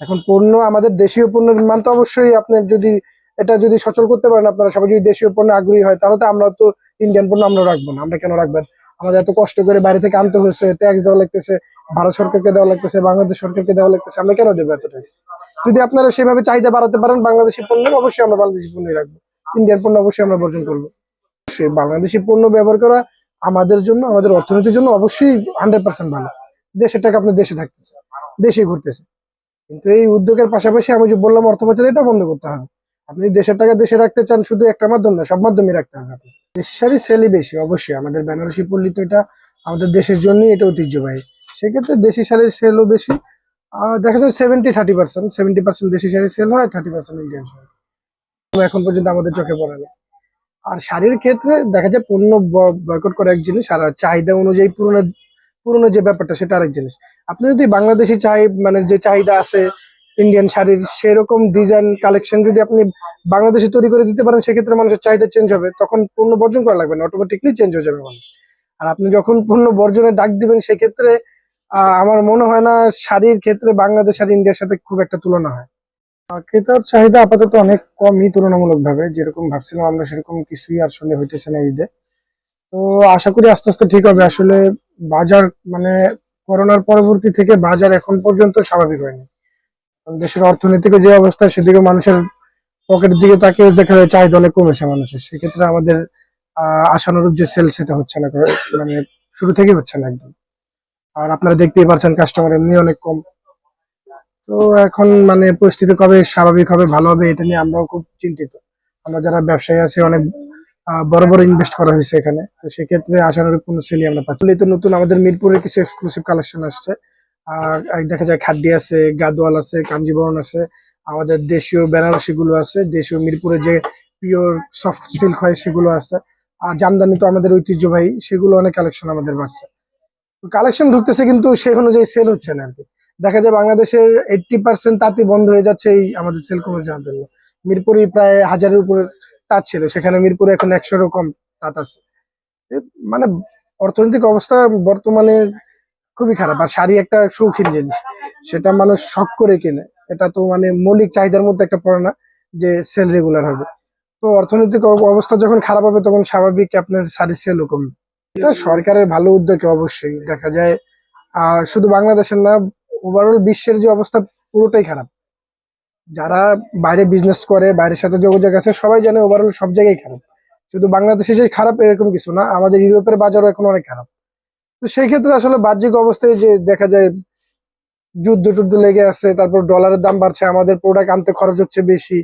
এখন পণ্য আমাদের দেশীয় পণ্যের মান তো অবশ্যই আপনার যদি, এটা যদি সচল করতে পারেন আপনারা, সবাই যদি দেশীয় পণ্য আগ্রহী হয়, তাহলে তো আমরা তো ইন্ডিয়ান পণ্য আমরা রাখব না। আমরা কেন রাখবেন? আমাদের এত কষ্ট করে বাইরে থেকে আনতে হয়েছে ট্যাক্স দেওয়া লাগতেছে, ভারত সরকারকে দেওয়া লাগতেছে, বাংলাদেশ সরকারকে দেওয়া লাগতেছে, আমরা কেন দেবো এত ট্যাক্স যদি আপনারা সেভাবে চাহিদা বাড়াতে পারেন, বাংলাদেশি পণ্য অবশ্যই আমরা বাংলাদেশি পণ্যই রাখব। ইন্ডিয়ান পণ্য অবশ্যই আমরা বর্জন করব। অবশ্যই বাংলাদেশি পণ্য ব্যবহার করা আমাদের জন্য, আমাদের অর্থনীতির জন্য অবশ্যই হান্ড্রেড পার্সেন্ট ভালো। দেশের টাকা আপনার দেশে থাকতেছে দেশে ঘুরতেছে। কিন্তু এই উদ্যোগের পাশাপাশি আমি যে বললাম অর্থ পাচার, এটা বন্ধ করতে হবে। আপনি দেশের টাকা দেশে রাখতে চান, শুধু একটা মাধ্যম না, সব মাধ্যমে রাখতে হবে আপনি দেশি শাড়ি সেলই বেশি, অবশ্যই। আমাদের বেনারসি পল্লী তো এটা আমাদের দেশের জন্যই এটা ঐতিহ্যবাহী। সেক্ষেত্রে দেশি শাড়ির সেলও বেশি। দেখা যায় seventy thirty percent seventy percent দেশি শাড়ি সেল হয় থার্টি পার্সেন্ট ইন্ডিয়ান শাড়ি। এখন পর্যন্ত আমাদের চোখে পড়ে না। আর শাড়ির ক্ষেত্রে দেখা যায় পণ্য বয়কট করা এক জিনিস, আর চাহিদা অনুযায়ী পুরনো পুরনো যে ব্যাপারটা, সেটা আরেক জিনিস। আপনি যদি বাংলাদেশি চাই মানে যে চাহিদা আছে ইন্ডিয়ান শাড়ির, সেরকম ডিজাইন কালেকশন যদি আপনি বাংলাদেশে তৈরি করে দিতে পারেন, সেক্ষেত্রে মানুষের চাহিদা চেঞ্জ হবে। তখন পণ্য বর্জন করা লাগবে না অটোমেটিকলি চেঞ্জ হয়ে যাবে মানুষ। আর আপনি যখন পণ্য বর্জনে ডাক দিবেন, সেক্ষেত্রে আমার মনে হয় না শাড়ির ক্ষেত্রে বাংলাদেশ আর ইন্ডিয়ার সাথে খুব একটা তুলনা হয়। ক্রেতার চাহিদা আপাতত অনেক কমই তুলনামূলক ভাবে যেরকম ভাবছিলাম আমরা, সেরকম কিছুই আসলে হইতেছে না ঈদে। তো আশা করি আস্তে আস্তে ঠিক হবে। আসলে বাজার মানে করোনার পরবর্তী থেকে বাজার এখন পর্যন্ত স্বাভাবিক হয়নি। দেশের অর্থনৈতিক যে অবস্থা সেদিকে মানুষের পকেটের দিকে তাকে দেখা যায় চাহিদা অনেক কমেছে মানুষের। সেক্ষেত্রে আমাদের আশানুরূপ যে সেল সেটা হচ্ছে না মানে শুরু থেকেই হচ্ছে না একদম। আর আপনারা দেখতেই পারছেন কাস্টমার এমনি অনেক কম। তো এখন মানে পরিস্থিতি কবে স্বাভাবিক হবে, ভালো হবে, এটা নিয়ে আমরাও খুব চিন্তিত। আমরা যারা ব্যবসায়ী আছে, অনেক বড় বড় ইনভেস্ট করা হয়েছে এখানে। তো সেক্ষেত্রে আশানুরূপ কোনো সেলই আমরা পাচ্ছি তো নতুন আমাদের মিরপুরের কিছু এক্সক্লুসিভ কালেকশন আসছে। দেখা যায় খাদ্যি আছে, গাদোয়াল আছে, কাঞ্জিবরণ আছে, আমাদের দেশীয় বেনারসি গুলো আছে, দেশীয় মিরপুরের যে পিওর সফট সিল্ক হয় সেগুলো আছে। আর জামদানি তো আমাদের ঐতিহ্যবাহী, সেগুলো অনেক কালেকশন আমাদের বাড়ছে। কালেকশন ঢুকতেছে কিন্তু সেই অনুযায়ী সেল হচ্ছে না আর কি। দেখা যায় বাংলাদেশের এইটটি পার্সেন্ট তাঁতি বন্ধ হয়ে যাচ্ছে এই আমাদের সেল কমে যাওয়ার জন্য। মিরপুরে প্রায় হাজারের উপরে তাঁত ছিল, সেখানে মিরপুরে এখন একশোরও কম তাঁত আছে। মানে অর্থনৈতিক অবস্থা বর্তমানে খুবই খারাপ। আর শাড়ি একটা শৌখিন জিনিস, সেটা মানুষ শখ করে কিনে। এটা তো মানে মৌলিক চাহিদার মধ্যে একটা পড়ে না যে সেল রেগুলার হবে। তো অর্থনৈতিক অব- অবস্থা যখন খারাপ হবে, তখন স্বাভাবিক আপনার শাড়ি সেলও কমবে। এটা সরকারের ভালো উদ্যোগে অবশ্যই দেখা যায়। শুধু বাংলাদেশের না ওভারঅল বিশ্বের যে অবস্থা পুরোটাই খারাপ। যারা বাইরে বিজনেস করে, বাইরের সাথে যোগাযোগ আছে, সবাই জানে ওভারঅল সব জায়গায় খারাপ। শুধু বাংলাদেশে যে খারাপ, এরকম কিছু না, আমাদের ইউরোপের বাজারও এখন অনেক খারাপ। তো সেই ক্ষেত্রে আসলে বাহ্যিক অবস্থায় যে দেখা যায়, যুদ্ধ টুদ্ধ লেগে আছে, তারপর ডলারের দাম বাড়ছে, আমাদের প্রোডাক্ট আনতে খরচ হচ্ছে বেশি,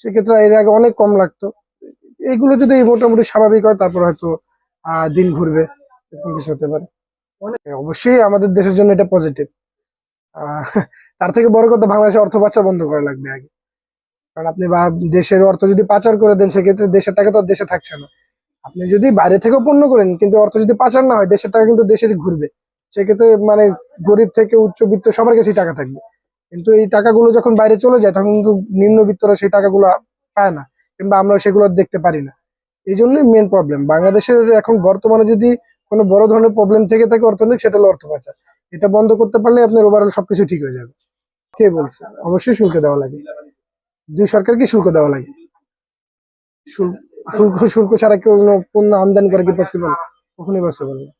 সেক্ষেত্রে এর আগে অনেক কম লাগতো। এইগুলো যদি মোটামুটি স্বাভাবিক হয়, তারপর হয়তো দিন ঘুরবে, এরকম কিছু হতে পারে। অবশ্যই আমাদের দেশের জন্য এটা পজিটিভ তার থেকে বড় কথা বাংলাদেশে অর্থ পাচার বন্ধ করা লাগবে আগে। কারণ আপনি বা দেশের অর্থ যদি পাচার করে দেন, সেক্ষেত্রে দেশের টাকা তো আর দেশে থাকছে না। আপনি যদি বাইরে থেকে পণ্য করেন, কিন্তু অর্থ যদি পাচার না হয়, দেশের টাকা কিন্তু দেশে ঘুরবে। সেক্ষেত্রে মানে গরিব থেকে উচ্চবিত্ত সবার কাছেই টাকা থাকবে। কিন্তু এই টাকাগুলো যখন বাইরে চলে যায়, তখন কিন্তু নিম্নবিত্তরা সেই টাকাগুলো পায় না, কিংবা আমরা সেগুলো দেখতে পারি না। এই জন্যই মেন প্রবলেম বাংলাদেশের এখন বর্তমানে যদি কোনো বড় ধরনের প্রবলেম থেকে থাকে অর্থনৈতিক, সেটা হলো অর্থ পাচার। এটা বন্ধ করতে পারলে আপনার ওভারঅল সবকিছু ঠিক হয়ে যাবে। কে বলছে? অবশ্যই শুল্ক দেওয়া লাগে। দুই সরকারকে শুল্ক দেওয়া লাগে। শুল্ক শুল্ক ছাড়া কেউ পণ্য আমদানি করা কি পসিবল কখনোই পসিবল না।